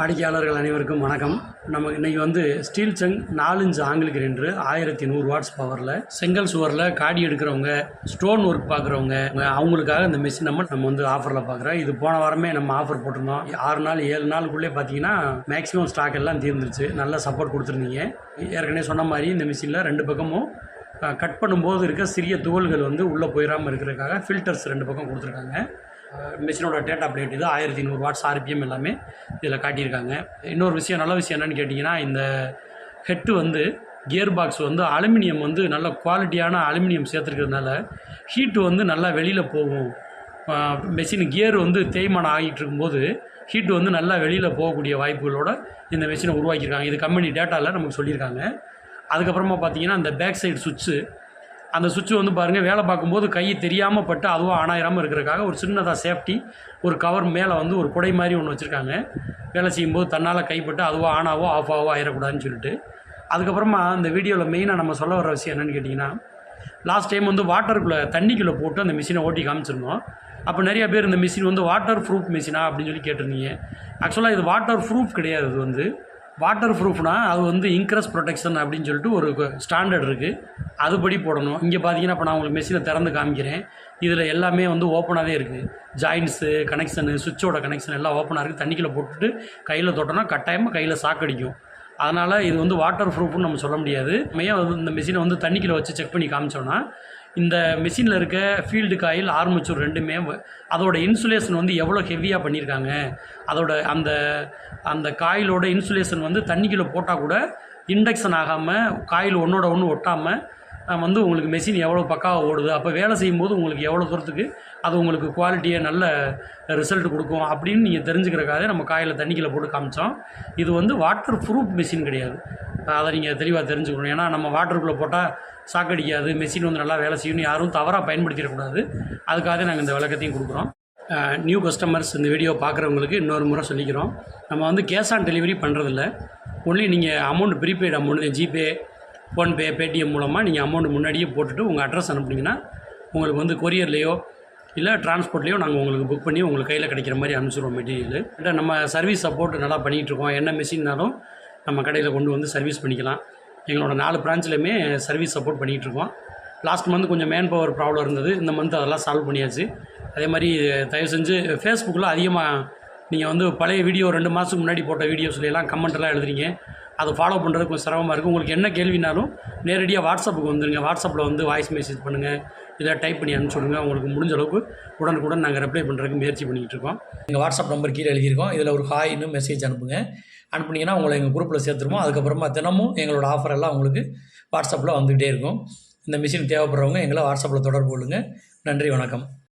வாடிக்கையாளர்கள் அனைவருக்கும் வணக்கம். நம்ம இன்றைக்கி வந்து ஸ்டீல் சங் நாலு இன்ச் ரெண்டு ஆயிரத்தி நூறு வாட்ஸ் பவரில் செங்கல் சுவரில் காடி எடுக்கிறவங்க ஸ்டோன் ஒர்க் பார்க்குறவங்க அவங்களுக்காக இந்த மிஷின் நம்ம நம்ம வந்து ஆஃபரில் பார்க்குறோம் இது போன வாரமே நம்ம ஆஃபர் போட்டிருந்தோம். ஆறு நாள் ஏழு நாளுக்குள்ளே பார்த்தீங்கன்னா மேக்ஸிமம் ஸ்டாக் எல்லாம் தீர்ந்துருச்சு. நல்லா சப்போர்ட் கொடுத்துருந்தீங்க. ஏற்கனவே சொன்ன மாதிரி இந்த மிஷினில் ரெண்டு பக்கமும் கட் பண்ணும்போது இருக்க சிறிய துகள்கள் வந்து உள்ளே போயிடாமல் இருக்கிறதுக்காக ஃபில்டர்ஸ் ரெண்டு பக்கம் கொடுத்துருக்காங்க. மிஷினோட டேட்டா பிளேட் இது ஆயிரத்தி நூறு வாட்ஸ் ஆர்பிஎம் எல்லாமே இதில் காட்டியிருக்காங்க. இன்னொரு விஷயம் நல்ல விஷயம் என்னென்னு கேட்டிங்கன்னா இந்த ஹெட்டு வந்து கியர் பாக்ஸ் வந்து அலுமினியம் வந்து நல்ல குவாலிட்டியான அலுமினியம் சேர்த்துருக்கிறதுனால ஹீட்டு வந்து நல்லா வெளியில் போகும். மெஷின் கியர் வந்து தேய்மானம் ஆகிட்டு இருக்கும்போது ஹீட்டு வந்து நல்லா வெளியில் போகக்கூடிய வாய்ப்புகளோட இந்த மெஷினை உருவாக்கியிருக்காங்க. இது கம்பெனி டேட்டாவில் நமக்கு சொல்லியிருக்காங்க. அதுக்கப்புறமா பார்த்தீங்கன்னா அந்த பேக் சைடு சுவிட்சு அந்த சுவிட்ச் வந்து பாருங்கள் வேலை பார்க்கும்போது கை தெரியாமல் பட்டு அதுவும் ஆன் இருக்கிறக்காக ஒரு சின்னதாக சேஃப்டி ஒரு கவர் மேலே வந்து ஒரு குடை மாதிரி ஒன்று வச்சுருக்காங்க. வேலை செய்யும்போது தன்னால் கைப்பட்டு அதுவாக ஆனாவோ ஆஃப் ஆவோ ஆயிடக்கூடாதுன்னு சொல்லிட்டு. அதுக்கப்புறமா அந்த வீடியோவில் மெயினாக நம்ம சொல்ல வர விஷயம் என்னென்னு கேட்டிங்கன்னா லாஸ்ட் டைம் வந்து வாட்டருக்குள்ளே தண்ணிக்குள்ளே போட்டு அந்த மிஷினை ஓட்டி காமிச்சிருந்தோம். அப்போ நிறைய பேர் இந்த மிஷின் வந்து வாட்டர் ப்ரூஃப் மிஷினா அப்படின்னு சொல்லி கேட்டிருந்தீங்க. ஆக்சுவலாக இது வாட்டர் ப்ரூஃப் கிடையாது இது வந்து. வாட்டர் ப்ரூஃப்னா அது வந்து இன்க்ரஸ் ப்ரொடெக்ஷன் அப்படின்னு சொல்லிட்டு ஒரு ஸ்டாண்டர்ட் இருக்குது அதுபடி போடணும். இங்கே பார்த்தீங்கன்னா இப்போ நான் உங்களுக்கு மெஷினை திறந்து காமிக்கிறேன். இதில் எல்லாமே வந்து ஓப்பனாகவே இருக்குது ஜாயின்ஸு கனெக்ஷனு சுவிட்சோட கனெக்ஷன் எல்லாம் ஓப்பனாக இருக்குது தண்ணிக்குள்ளே போட்டுட்டு கையில் தொட்டோன்னா கட்டாயமாக கையில் சாக்கடிக்கும் அதனால் இது வந்து வாட்டர் ப்ரூஃப்னு நம்ம சொல்ல முடியாது. மையம் வந்து இந்த மிஷினை வந்து தண்ணிக்குள்ளே வச்சு செக் பண்ணி காமிச்சோன்னா இந்த மிஷினில் இருக்க ஃபீல்டு காயில் ஆர்மச்சூர் ரெண்டுமே அதோட இன்சுலேஷன் வந்து எவ்வளோ ஹெவியாக பண்ணியிருக்காங்க அதோட அந்த அந்த காயிலோட இன்சுலேஷன் வந்து தண்ணிக்குள்ளே போட்டால் கூட இண்டக்ஷன் ஆகாமல் காயில் ஒன்றோட ஒன்று ஒட்டாமல் வந்து உங்களுக்கு மெஷின் எவ்வளோ பக்காவாக ஓடுது? அப்போ வேலை செய்யும்போது உங்களுக்கு எவ்வளோ தூரத்துக்கு அது உங்களுக்கு குவாலிட்டியை நல்ல ரிசல்ட் கொடுக்கும் அப்படின்னு நீங்கள் தெரிஞ்சுக்கிறக்காக நம்ம காயில் தண்ணிக்கில் போட்டு காமிச்சோம். இது வந்து வாட்டர் ப்ரூஃப் மிஷின் கிடையாது. அதை நீங்கள் தெளிவாக தெரிஞ்சுக்கணும். ஏன்னா நம்ம வாட்டருக்குள்ளே போட்டால் சாக்கடிக்காது மெஷின் வந்து நல்லா வேலை செய்யணும் யாரும் தவறாக பயன்படுத்திடக்கூடாது அதுக்காக நாங்கள் இந்த விளக்கத்தையும் கொடுக்குறோம். நியூ கஸ்டமர்ஸ் இந்த வீடியோ பார்க்குறவங்களுக்கு இன்னொரு முறை சொல்லிக்கிறோம். நம்ம வந்து கேஷ் ஆன் டெலிவரி பண்ணுறதில்ல ஒன்லி நீங்கள் amount prepaid amount GPay PhonePe Paytm மூலமாக நீங்கள் அமௌண்ட் முன்னாடியே போட்டுட்டு உங்கள் அட்ரஸ் அனுப்புனீங்கன்னா உங்களுக்கு வந்து கொரியர்லேயோ இல்லை டிரான்ஸ்போர்ட்லேயோ நாங்கள் உங்களுக்கு புக் பண்ணி உங்களுக்கு கையில் கிடைக்கிற மாதிரி அனுப்பிச்சிடுவோம் மெட்டீரியல் நம்ம சர்வீஸ் சப்போர்ட் நல்லா பண்ணிகிட்ருக்கோம் என்ன மிஷின்னாலும் நம்ம கடையில் கொண்டு வந்து சர்வீஸ் பண்ணிக்கலாம். எங்களோட நாலு பிரான்ச்லையுமே சர்வீஸ் சப்போர்ட் பண்ணிகிட்ருக்கோம் லாஸ்ட் மந்த் கொஞ்சம் மேன் பவர் ப்ராப்ளம் இருந்தது. இந்த மந்த் அதெல்லாம் சால்வ் பண்ணியாச்சு. அதே மாதிரி தயவு செஞ்சு ஃபேஸ்புக்கில் அதிகமாக நீங்கள் வந்து பழைய வீடியோ ரெண்டு மாதத்துக்கு முன்னாடி போட்ட வீடியோஸ்லாம் கமெண்ட்டெல்லாம் எழுதுறீங்க. அதை ஃபாலோ பண்ணுறது கொஞ்சம் சிரமமாக இருக்குது உங்களுக்கு என்ன கேள்வினாலும் நேரடியாக வாட்ஸ்அப்புக்கு வந்துடுங்க வாட்ஸ்அப்பில் வந்து வாய்ஸ் மெசேஜ் பண்ணுங்கள் இதை டைப் பண்ணி அனுப்பிச்சுடுங்க உங்களுக்கு முடிஞ்ச அளவுக்கு உடனுக்குடன் நாங்கள் ரிப்ளை பண்ணுறதுக்கு முயற்சி பண்ணிகிட்டு இருக்கோம் எங்கள் வாட்ஸ்அப் நம்பர் கீழே எழுதியிருக்கோம். இதில் ஒரு ஹாய்னு மெசேஜ் அனுப்புங்க. அனுப்புனீங்கன்னா உங்களை எங்கள் குரூப்பில் சேர்த்துருவோம். அதுக்கப்புறமா தினமும் எங்களோட ஆஃபர் எல்லாம் உங்களுக்கு வாட்ஸ்அப்பில் வந்துக்கிட்டே இருக்கும். இந்த மிஷின் தேவைப்படுறவங்க எங்களை வாட்ஸ்அப்பில் தொடர்பு கொள்ளுங்கள் நன்றி வணக்கம்.